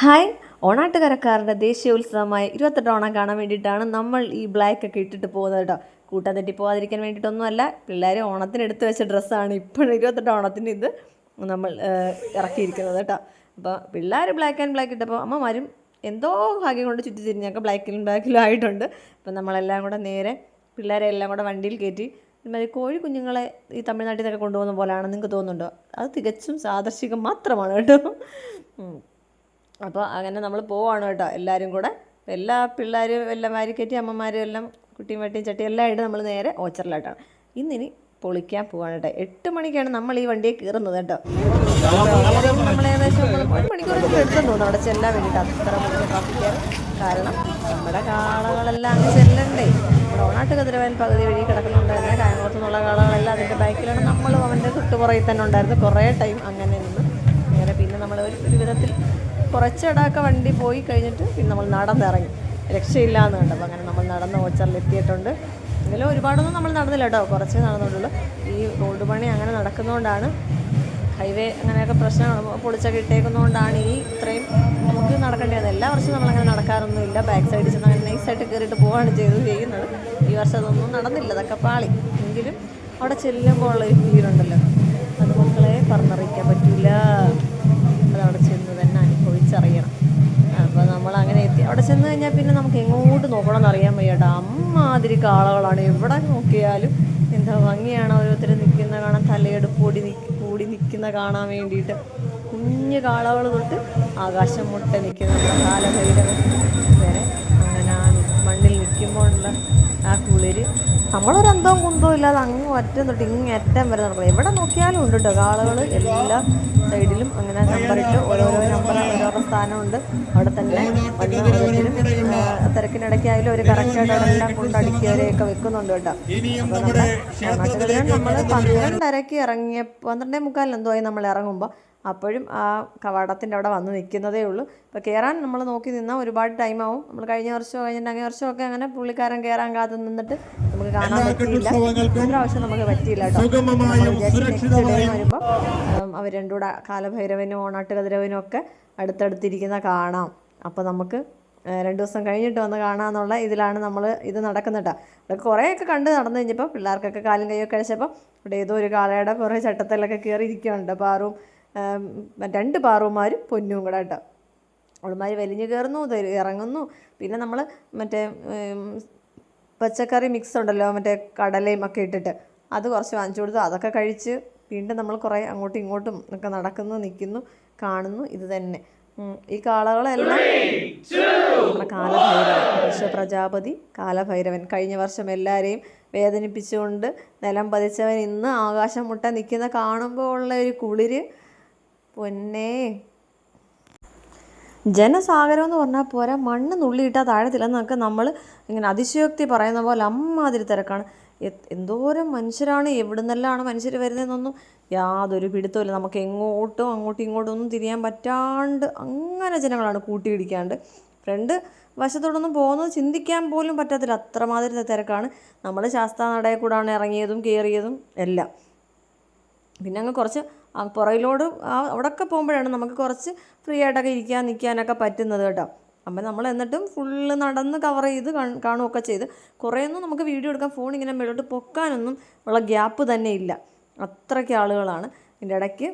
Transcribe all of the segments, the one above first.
Hi. ഓണാട്ടുകരക്കാരുടെ ദേശീയോത്സവമായ ഇരുപത്തെട്ട് ഓണം കാണാൻ വേണ്ടിയിട്ടാണ് നമ്മൾ ഈ ബ്ലാക്ക് ഒക്കെ ഇട്ടിട്ട് പോകുന്നത് കേട്ടോ കൂട്ടം തെറ്റി പോകാതിരിക്കാൻ വേണ്ടിയിട്ടൊന്നുമല്ല. പിള്ളേർ ഓണത്തിന് എടുത്തു വെച്ച ഡ്രസ്സാണ് ഇപ്പോഴും ഇരുപത്തെട്ട് ഓണത്തിന് ഇത് നമ്മൾ ഇറക്കിയിരിക്കുന്നത് കേട്ടോ അപ്പോൾ പിള്ളേർ ബ്ലാക്ക് ആൻഡ് ബ്ലാക്ക് ഇട്ടപ്പോൾ അമ്മമാരും എന്തോ ഭാഗ്യം കൊണ്ട് ചുറ്റി തിരിഞ്ഞൊക്കെ ബ്ലാക്കിലും ബ്ലാക്കിലും ആയിട്ടുണ്ട്. അപ്പം നമ്മളെല്ലാം കൂടെ നേരെ പിള്ളേരെ എല്ലാം കൂടെ വണ്ടിയിൽ കയറ്റി ഇതുമാതിരി കോഴി കുഞ്ഞുങ്ങളെ ഈ തമിഴ്നാട്ടിൽ നിന്നൊക്കെ കൊണ്ടുപോകുന്ന പോലെയാണ് നിങ്ങൾക്ക് തോന്നുന്നുണ്ടോ? അത് തികച്ചും സാദർശികം മാത്രമാണ് കേട്ടോ. അപ്പോൾ അങ്ങനെ നമ്മൾ പോവാണ് കേട്ടോ എല്ലാവരും കൂടെ. എല്ലാ പിള്ളേരും എല്ലാം വാരി കയറ്റി അമ്മമാരും എല്ലാം കുട്ടിയും വെട്ടിയും ചട്ടിയും എല്ലാം ആയിട്ട് നമ്മൾ നേരെ ഓച്ചറിലോട്ടാണ്. ഇന്നിനി പൊളിക്കാൻ പോവാണ് കേട്ടോ. എട്ട് മണിക്കാണ് നമ്മൾ ഈ വണ്ടിയെ കയറുന്നത് കേട്ടോ. നമ്മൾ ഏകദേശം ഒരു മണിക്കൂർ എടുത്തെന്ന് അവിടെ ചെല്ലാൻ വേണ്ടിയിട്ട് അത്ര ട്രാഫിക്കാണ് കാരണം നമ്മുടെ കാളകളെല്ലാം അങ്ങ് ചെല്ലണ്ടേ. നമ്മുടെ ഓണാട്ട് കതിരവയൽ പകുതി വഴി കിടക്കുന്നുണ്ടായിരുന്നു. കായംകുളത്തു നിന്നുള്ള കാളകളെല്ലാം അതിന്റെ ബാക്കിലാണ് നമ്മളും അവന്റെ തൊട്ടുപുറയിൽ തന്നെ ഉണ്ടായിരുന്നു. കുറേ ടൈം അങ്ങനെ നിന്ന്. അങ്ങനെ പിന്നെ നമ്മൾ ഒരു വിധത്തിൽ കുറച്ചിടമൊക്കെ വണ്ടി പോയി കഴിഞ്ഞിട്ട് പിന്നെ നമ്മൾ നടന്നിറങ്ങി. രക്ഷയില്ല എന്ന് കണ്ടപ്പോൾ അങ്ങനെ നമ്മൾ നടന്ന് ഓച്ചറിലെത്തിയിട്ടുണ്ട് എങ്കിലും ഒരുപാടൊന്നും നമ്മൾ നടന്നില്ല കേട്ടോ. കുറച്ചേ നടന്നിട്ടുള്ളൂ ഈ റോഡ് പണി അങ്ങനെ നടക്കുന്നതുകൊണ്ടാണ് ഹൈവേ അങ്ങനെയൊക്കെ പ്രശ്നം പൊളിച്ചൊക്കെ ഇട്ടേക്കുന്നതുകൊണ്ടാണ് ഈ ഇത്രയും നമുക്ക് നടക്കേണ്ടത്. എല്ലാ വർഷവും നമ്മളങ്ങനെ നടക്കാറൊന്നുമില്ല. ബാക്ക് സൈഡിൽ ചെന്ന് അങ്ങനെ നൈസായിട്ട് കയറിയിട്ട് പോവുകയാണ് ചെയ്തു ചെയ്യുന്നത്. ഈ വർഷം അതൊന്നും നടന്നില്ല. അതൊക്കെ പാളി. എങ്കിലും അവിടെ ചെല്ലുമ്പോൾ ഉള്ള ഒരു ഫീലുണ്ടല്ലോ അത് മക്കളെ പറഞ്ഞറിയിക്കാൻ പറ്റില്ല അത് ചെന്ന് അപ്പോൾ നമ്മൾ അങ്ങനെ എത്തി. അവിടെ ചെന്ന് കഴിഞ്ഞാൽ പിന്നെ നമുക്ക് എങ്ങോട്ട് നോക്കണം എന്ന് അറിയാൻ വയ്യ അമ്മാതിരി കാളകളാണ് എവിടെ നോക്കിയാലും എന്താ ഭംഗിയാണ് ഓരോരുത്തർ നിൽക്കുന്ന കാണാൻ തലയെടുപ്പ് കൂടി കൂടി നിൽക്കുന്ന കാണാൻ വേണ്ടിയിട്ട്. കുഞ്ഞു കാളകൾ തൊട്ട് ആകാശം മുട്ട നിൽക്കുന്ന കാലഭൈരവ മണ്ണിൽ നിൽക്കുമ്പോഴുള്ള ആ കുളിര്. നമ്മളൊരു അന്തവും കുന്തവും ഇല്ലാതെ അങ്ങ് അറ്റം തൊട്ട് ഇങ്ങ് അറ്റം വരെ നടക്കണം. എവിടെ നോക്കിയാലും ഉണ്ട് കേട്ടോ കാളുകൾ എല്ലാ സൈഡിലും അങ്ങനെ നമ്പറിട്ട് ഓരോരോ നമ്പർ ഓരോരോ സ്ഥാനമുണ്ട്. അവിടെ തന്നെ ആ, തിരക്കിനിടയ്ക്കായാലും ഒരു കറക്റ്റായിട്ട് അവരെല്ലാം കൊണ്ട് കൊണ്ടടിക്കുകയൊക്കെ വെക്കുന്നുണ്ട് കേട്ടോ. നമ്മുടെ നമ്മൾ പന്ത്രണ്ടരയ്ക്ക് ഇറങ്ങിയ പന്ത്രണ്ടേ മുക്കാലിന് എന്തോ ആയി നമ്മൾ ഇറങ്ങുമ്പോൾ അപ്പോഴും ആ കവാടത്തിന്റെ അവിടെ വന്ന് നിൽക്കുന്നതേ ഉള്ളൂ. ഇപ്പോൾ കയറാൻ നമ്മൾ നോക്കി നിന്നാൽ ഒരുപാട് ടൈം ആവും. നമ്മൾ കഴിഞ്ഞ വർഷമോ കഴിഞ്ഞിട്ട് അങ്ങേ വർഷമൊക്കെ അങ്ങനെ പുള്ളിക്കാരൻ കയറാൻ കാത്ത് നിന്നിട്ട് നമുക്ക് കാണാൻ പറ്റിയില്ല. പ്രാവശ്യം നമുക്ക് പറ്റിയില്ല കേട്ടോ. വരുമ്പോൾ അവർ രണ്ടും കൂടെ കാലഭൈരവനും ഓണാട്ട് കതിരവനും ഒക്കെ അടുത്തടുത്തിരിക്കുന്ന കാണാം. അപ്പോൾ നമുക്ക് രണ്ട് ദിവസം കഴിഞ്ഞിട്ട് വന്ന് കാണാമെന്നുള്ള ഇതിലാണ് നമ്മൾ ഇത് നടക്കുന്നത് കേട്ടോ. ഇവിടെ കുറേയൊക്കെ കണ്ട് നടന്നു കഴിഞ്ഞപ്പോൾ പിള്ളേർക്കൊക്കെ കാലും കൈയൊക്കെ അഴിച്ചപ്പോൾ ഇവിടെ ഏതോ ഒരു കാളയുടെ കുറേ ചട്ടത്തിലൊക്കെ കയറി ഇരിക്കുന്നുണ്ട് പാറും ആം, രണ്ട് പാറുമാരും പൊന്നും കൂടെ കേട്ടോ. അവളുമാർ വലിഞ്ഞു കയറുന്നു ഇറങ്ങുന്നു. പിന്നെ നമ്മൾ മറ്റേ പച്ചക്കറി മിക്സ് ഉണ്ടല്ലോ മറ്റേ കടലയും ഒക്കെ ഇട്ടിട്ട്. അത് കുറച്ച് വാങ്ങിച്ചു കൊടുത്തു. അതൊക്കെ കഴിച്ച് വീണ്ടും നമ്മൾ കുറേ അങ്ങോട്ടും ഇങ്ങോട്ടും ഒക്കെ നടക്കുന്നു നിൽക്കുന്നു കാണുന്നു. ഇത് തന്നെ. ഈ കാളകളെല്ലാം നമ്മുടെ കാലഭൈരവൻ വിശ്വപ്രജാപതി കാലഭൈരവൻ. കഴിഞ്ഞ വർഷം എല്ലാവരെയും വേദനിപ്പിച്ചുകൊണ്ട് നിലം പതിച്ചവൻ ഇന്ന് ആകാശം മുട്ട നിൽക്കുന്ന കാണുമ്പോൾ ഉള്ള ഒരു കുളിര് പൊന്നേ. ജനസാഗരം എന്ന് പറഞ്ഞാൽ പോരാ മണ്ണ് നുള്ളിയിട്ടാൽ താഴത്തില്ലെന്നൊക്കെ നമ്മൾ ഇങ്ങനെ അതിശയോക്തി പറയുന്ന പോലെ അമ്മാതിരി തിരക്കാണ്. എന്തോരം മനുഷ്യരാണ് എവിടെ നിന്നെല്ലാമാണ് മനുഷ്യർ വരുന്നതെന്നൊന്നും യാതൊരു പിടുത്തമില്ല നമുക്ക് എങ്ങോട്ടും അങ്ങോട്ടും ഇങ്ങോട്ടും ഒന്നും തിരിയാൻ പറ്റാണ്ട് അങ്ങനെ ജനങ്ങളാണ് കൂട്ടിയിടിക്കാണ്ട്. ഫ്രണ്ട് വശത്തോടൊന്നും പോകുന്നത് ചിന്തിക്കാൻ പോലും പറ്റത്തില്ല അത്രമാതിരി തിരക്കാണ്. നമ്മൾ ശാസ്താനടയിൽ കൂടാണ് ഇറങ്ങിയതും കയറിയതും എല്ലാം. പിന്നെ അങ്ങ് കുറച്ച് പുറകിലോട് അവിടെയൊക്കെ പോകുമ്പോഴാണ് നമുക്ക് കുറച്ച് ഫ്രീ ആയിട്ടൊക്കെ ഇരിക്കാൻ നിൽക്കാനൊക്കെ പറ്റുന്നത് കേട്ടോ. അപ്പം നമ്മൾ എന്നിട്ടും ഫുള്ള് നടന്ന് കവർ ചെയ്ത് കാണ്- കാണുകയൊക്കെ ചെയ്ത് കുറേയൊന്നും നമുക്ക് വീഡിയോ എടുക്കാൻ ഫോൺ ഇങ്ങനെ മേളോട്ട് പൊക്കാനൊന്നും ഉള്ള ഗ്യാപ്പ് തന്നെ ഇല്ല. അത്രയ്ക്ക് ആളുകളാണ്. ഇതിന്റെ ഇടയ്ക്ക്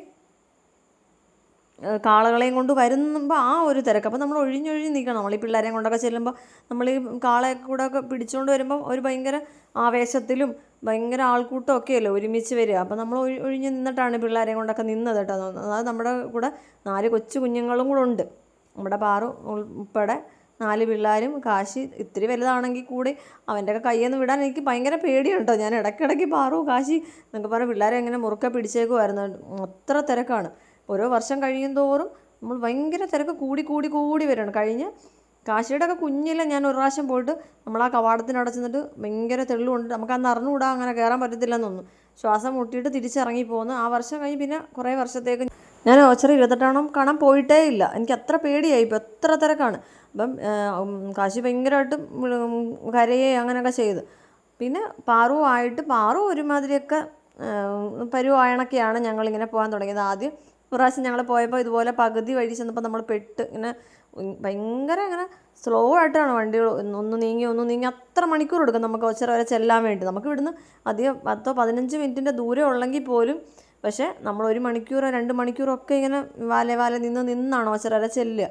കാളകളെയും കൊണ്ട് വരുമ്പോൾ ആ ഒരു തിരക്ക്. അപ്പോൾ നമ്മൾ ഒഴിഞ്ഞൊഴിഞ്ഞ് നിൽക്കണം നമ്മൾ ഈ പിള്ളേരെയും കൊണ്ടൊക്കെ ചെല്ലുമ്പോൾ നമ്മൾ ഈ കാളയെ കൂടെ ഒക്കെ പിടിച്ചുകൊണ്ട് വരുമ്പോൾ ഒരു ഭയങ്കര ആവേശത്തിലും ഭയങ്കര ആൾക്കൂട്ടം ഒക്കെ അല്ലേ ഒരുമിച്ച് വരിക. അപ്പോൾ നമ്മൾ ഒഴി ഒഴിഞ്ഞ് നിന്നിട്ടാണ് പിള്ളേരെയും കൊണ്ടൊക്കെ നിന്നത് കേട്ടോ. അതായത് നമ്മുടെ കൂടെ നാല് കൊച്ചു കുഞ്ഞുങ്ങളും കൂടെ ഉണ്ട്. നമ്മുടെ പാറു ഉൾ- ഉൾപ്പെടെ നാല് പിള്ളേരും കാശി ഇത്തിരി വലുതാണെങ്കിൽ കൂടി അവന്റെയൊക്കെ കയ്യിൽ നിന്ന് വിടാൻ എനിക്ക് ഭയങ്കര പേടിയാണ് കേട്ടോ. ഞാൻ ഇടയ്ക്കിടയ്ക്ക് പാറു കാശി എന്നൊക്കെ പറഞ്ഞാൽ പിള്ളേരെ എങ്ങനെ മുറുക്കെ പിടിച്ചേക്കുമായിരുന്നു അത്ര തിരക്കാണ്. ഓരോ വർഷം കഴിയും തോറും നമ്മൾ ഭയങ്കര തിരക്ക് കൂടി കൂടി കൂടി വരികയാണ് കഴിഞ്ഞ് കാശിയുടെ ഒക്കെ കുഞ്ഞില്ല. ഞാൻ ഒരു പ്രാവശ്യം പോയിട്ട് നമ്മൾ ആ കവാടത്തിനവിടെ ചെന്നിട്ട് ഭയങ്കര തെള്ളുണ്ട് നമുക്ക് അന്ന് അറിഞ്ഞുകൂടാ അങ്ങനെ കയറാൻ പറ്റത്തില്ലെന്നൊന്നും ശ്വാസം മുട്ടിയിട്ട് തിരിച്ചിറങ്ങി പോകുന്നു ആ വർഷം കഴിഞ്ഞ് പിന്നെ കുറേ വർഷത്തേക്ക് ഞാൻ ഓച്ചറ ഇരുപത്തെട്ടാണം കാണാൻ പോയിട്ടേ ഇല്ല. എനിക്ക് അത്ര പേടിയായി. ഇപ്പോൾ എത്ര തിരക്കാണ്. അപ്പം കാശി ഭയങ്കരമായിട്ട് കരയെ അങ്ങനെയൊക്കെ ചെയ്ത്. പിന്നെ പാറു ആയിട്ട് പാറു ഒരുമാതിരിയൊക്കെ പരുവായണൊക്കെയാണ് ഞങ്ങളിങ്ങനെ പോകാൻ തുടങ്ങിയത്. ആദ്യം പ്രാവശ്യം ഞങ്ങൾ പോയപ്പോൾ ഇതുപോലെ പകുതി വഴി ചെന്നപ്പോൾ നമ്മൾ പെട്ട് ഇങ്ങനെ ഭയങ്കര ഇങ്ങനെ സ്ലോ ആയിട്ടാണ് വണ്ടികൾ ഒന്ന് നീങ്ങി ഒന്ന് നീങ്ങി അത്ര മണിക്കൂർ എടുക്കും നമുക്ക് ഒച്ചറ വരെ ചെല്ലാൻ വേണ്ടി. നമുക്ക് ഇവിടുന്ന് അധികം പത്തോ പതിനഞ്ച് മിനിറ്റിന്റെ ദൂരം ഉള്ളെങ്കിൽ പോലും പക്ഷേ നമ്മൾ ഒരു മണിക്കൂറോ രണ്ട് മണിക്കൂറോ ഒക്കെ ഇങ്ങനെ വാലെ വാലെ നിന്ന് നിന്നാണ് ഒച്ചറ വരെ ചെല്ലുക.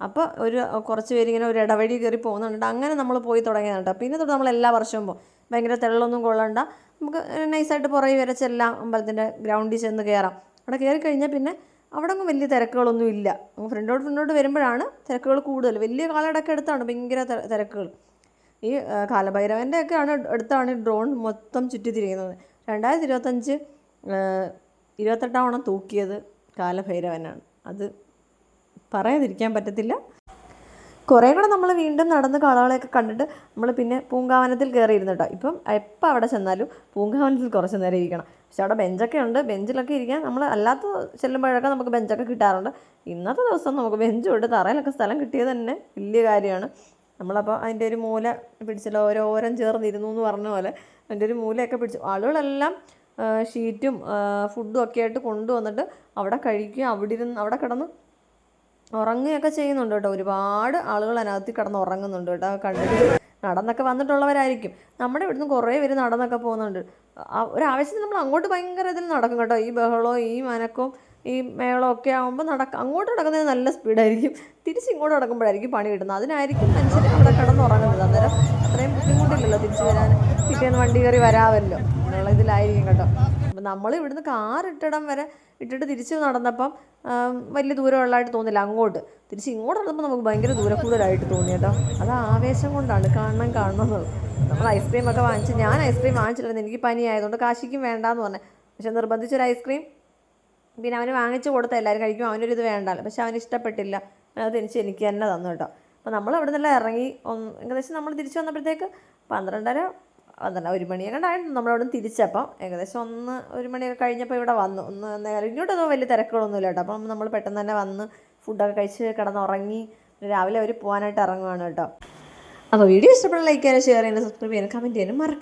അപ്പോൾ ഒരു കുറച്ച് പേര് ഇങ്ങനെ ഒരു ഇടവഴി കയറി പോകുന്നുണ്ട്. അങ്ങനെ നമ്മൾ പോയി തുടങ്ങിയതാണ് പിന്നെ തൊട്ട് നമ്മൾ എല്ലാ വർഷവും പോകും. ഭയങ്കര തെള്ളൊന്നും കൊള്ളണ്ട. നമുക്ക് നൈസായിട്ട് പുറകെ വരെ ചെല്ലാം അമ്പലത്തിന്റെ ഗ്രൗണ്ടിൽ ചെന്ന് കയറാം അവിടെ കയറി കഴിഞ്ഞാൽ പിന്നെ അവിടെ അങ്ങ് വലിയ തിരക്കുകളൊന്നും ഇല്ല. അങ്ങ് ഫ്രണ്ടോട് ഫ്രണ്ടോട് വരുമ്പോഴാണ് തിരക്കുകൾ കൂടുതൽ. വലിയ കാലടക്കം അടുത്താണ് ഭയങ്കര തിരക്കുകൾ. ഈ കാലഭൈരവന്റെ ഒക്കെ ആണ് അടുത്താണ് ഡ്രോൺ മൊത്തം ചുറ്റിത്തിരിക്കുന്നത് രണ്ടായിരത്തി ഇരുപത്തഞ്ച് ഇരുപത്തെട്ടാവണം തൂക്കിയത് കാലഭൈരവനാണ്. അത് പറയാതിരിക്കാൻ പറ്റത്തില്ല. കുറേ കൂടെ നമ്മൾ വീണ്ടും നടന്ന് കളകളെയൊക്കെ കണ്ടിട്ട് നമ്മൾ പിന്നെ പൂങ്കാവനത്തിൽ കയറിയിരുന്നു കേട്ടോ. ഇപ്പം എപ്പോൾ അവിടെ ചെന്നാലും പൂങ്കാവനത്തിൽ കുറച്ച് നേരം ഇരിക്കണം. പക്ഷെ അവിടെ ബെഞ്ചൊക്കെ ഉണ്ട്. ബെഞ്ചിലൊക്കെ ഇരിക്കാൻ നമ്മൾ അല്ലാത്ത ചെല്ലുമ്പോഴൊക്കെ നമുക്ക് ബെഞ്ചൊക്കെ കിട്ടാറുണ്ട്. ഇന്നത്തെ ദിവസം നമുക്ക് ബെഞ്ചും ഉണ്ട് തറയിലൊക്കെ സ്ഥലം കിട്ടിയത് തന്നെ വലിയ കാര്യമാണ്. നമ്മളപ്പോൾ അതിന്റെ ഒരു മൂല പിടിച്ചല്ലോ ഓരോ ഓരം ചേർന്നിരുന്നു എന്ന് പറഞ്ഞ പോലെ അതിന്റെ ഒരു മൂലയൊക്കെ പിടിച്ചു. ആളുകളെല്ലാം ഷീറ്റും ഫുഡും ഒക്കെ ആയിട്ട് കൊണ്ടുവന്നിട്ട് അവിടെ കഴിക്കുക അവിടെ ഇരുന്ന് അവിടെ കിടന്ന് ഉറങ്ങുകയൊക്കെ ചെയ്യുന്നുണ്ട് കേട്ടോ. ഒരുപാട് ആളുകൾ അതിനകത്ത് കിടന്ന് ഉറങ്ങുന്നുണ്ട് കേട്ടോ. കണ്ടിട്ട് നടന്നൊക്കെ വന്നിട്ടുള്ളവരായിരിക്കും. നമ്മുടെ ഇവിടുന്ന് കുറേ പേര് നടന്നൊക്കെ പോകുന്നുണ്ട്. ഒരു ഒരാവശ്യത്തിന് നമ്മൾ അങ്ങോട്ട് ഭയങ്കര ഇതിൽ നടക്കും കേട്ടോ. ഈ ബഹളോ ഈ മനക്കവും ഈ മേളോ ഒക്കെ ആകുമ്പോൾ നടക്ക അങ്ങോട്ട് നടക്കുന്നതിന് നല്ല സ്പീഡായിരിക്കും. തിരിച്ച് ഇങ്ങോട്ട് നടക്കുമ്പോഴായിരിക്കും പണി കിട്ടുന്നത്. അതിനായിരിക്കും മനുഷ്യർ അവിടെ കിടന്ന് ഉറങ്ങുന്നത് അന്നേരം അത്രയും ബുദ്ധിമുട്ടില്ലല്ലോ തിരിച്ചു വരാൻ. പിറ്റേന്ന് വണ്ടി കയറി വരാമല്ലോ. എന്നുള്ള ഇതിലായിരിക്കും കേട്ടോ. അപ്പം നമ്മൾ ഇവിടുന്ന് കാർ ഇട്ടിടം വരെ ഇട്ടിട്ട് തിരിച്ച് നടന്നപ്പം വലിയ ദൂരമുള്ളതായിട്ട് തോന്നില്ല. അങ്ങോട്ട് തിരിച്ച് ഇങ്ങോട്ട് നടന്നപ്പോൾ നമുക്ക് ഭയങ്കര ദൂരം കൂടുതലായിട്ട് തോന്നി കേട്ടോ. അത് ആവേശം കൊണ്ടാണ്. കാണണം കാണണം നമ്മൾ ഐസ്ക്രീം ഒക്കെ വാങ്ങിച്ച് ഞാൻ ഐസ്ക്രീം വാങ്ങിച്ചില്ലായിരുന്നു. എനിക്ക് പനി ആയതുകൊണ്ട് കാശിക്കും വേണ്ടാന്ന് പറഞ്ഞു. പക്ഷെ നിർബന്ധിച്ചൊരു ഐസ്ക്രീം പിന്നെ അവന് വാങ്ങിച്ച് കൊടുത്ത എല്ലാവരും കഴിക്കും. അവനൊരു ഇത് വേണ്ടല്ലോ. പക്ഷെ അവന് ഇഷ്ടപ്പെട്ടില്ല. അത് തിരിച്ച് എനിക്ക് തന്നെ തന്നു കേട്ടോ. അപ്പോൾ നമ്മൾ അവിടെ നിന്നെല്ലാം ഇറങ്ങി ഏകദേശം നമ്മൾ തിരിച്ച് വന്നപ്പോഴത്തേക്ക് പന്ത്രണ്ടര പന്ത്രണ്ട് ഒരു മണി ഉണ്ടായിരുന്നു നമ്മളവിടെ തിരിച്ചപ്പം. ഏകദേശം ഒന്ന് ഒരു മണിയൊക്കെ കഴിഞ്ഞപ്പോൾ ഇവിടെ വന്നു. ഒന്ന് നേരം ഇങ്ങോട്ടൊന്നും വലിയ തിരക്കുകളൊന്നുമില്ല കേട്ടോ. അപ്പം നമ്മൾ പെട്ടെന്ന് തന്നെ വന്ന് ഫുഡൊക്കെ കഴിച്ച് കിടന്നുറങ്ങി രാവിലെ അവർ പോകാനായിട്ട് ഇറങ്ങുവാണ് കേട്ടോ. അപ്പോൾ വീഡിയോ ഇഷ്ടപ്പെട്ട ലൈക്ക് ചെയ്യാനും ഷെയർ ചെയ്യാനും സബ്സ്ക്രൈബ് ചെയ്യാനും കമന്റ് ചെയ്യാനും മറക്കരുത്.